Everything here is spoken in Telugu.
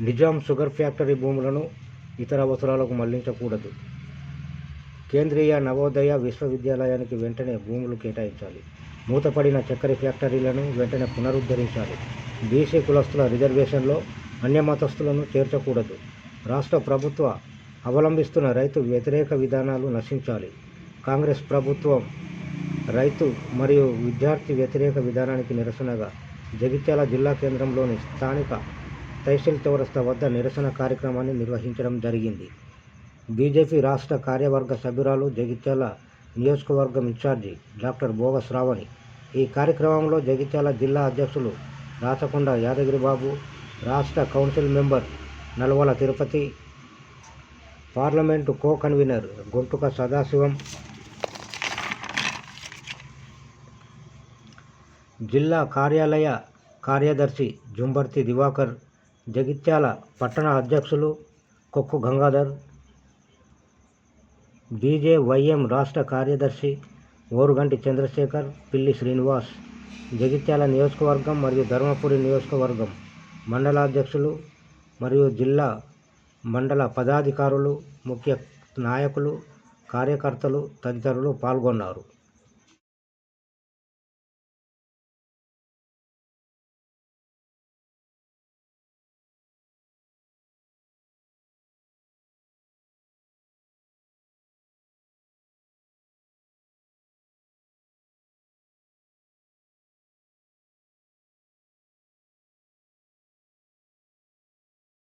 నిజాం షుగర్ ఫ్యాక్టరీ భూములను ఇతర అవసరాలకు మళ్ళించకూడదు. కేంద్రీయ నవోదయ విశ్వవిద్యాలయానికి వెంటనే భూములు కేటాయించాలి. మూతపడిన చక్కెర ఫ్యాక్టరీలను వెంటనే పునరుద్ధరించాలి. బీసీ కులస్తుల రిజర్వేషన్లో అన్యమతస్తులను చేర్చకూడదు. రాష్ట్ర ప్రభుత్వ అవలంబిస్తున్న రైతు వ్యతిరేక విధానాలు నశించాలి. కాంగ్రెస్ ప్రభుత్వం రైతు మరియు విద్యార్థి వ్యతిరేక విధానానికి నిరసనగా జగిత్యాల జిల్లా కేంద్రంలోని స్థానిక తహసీల్ చౌరస్తా వద్ద నిరసన కార్యక్రమాన్ని నిర్వహించడం జరిగింది. బీజేపీ రాష్ట్ర కార్యవర్గ సభ్యురాలు జగిత్యాల నియోజకవర్గం ఇన్ఛార్జి డాక్టర్ భోగ శ్రావణి ఈ కార్యక్రమంలో జగిత్యాల జిల్లా అధ్యక్షులు రాచకొండ యాదగిరిబాబు రాష్ట్ర council member Nalvala Tirupati parliament co convener Gontuka Sadashivam జిల్లా కార్యాలయ కార్యదర్శి జుంబర్తి దివాకర్ జగిత్యాల పట్టణ అధ్యక్షులు కొక్కు గంగాధర్ బీజేవైఎం రాష్ట్ర కార్యదర్శి ఓరుగంటి చంద్రశేఖర్ పిల్లి శ్రీనివాస్ జగిత్యాల నియోజకవర్గం మరియు ధర్మపురి నియోజకవర్గం మండలాధ్యక్షులు మరియు జిల్లా మండల పదాధికారులు ముఖ్య నాయకులు కార్యకర్తలు తదితరులు పాల్గొన్నారు.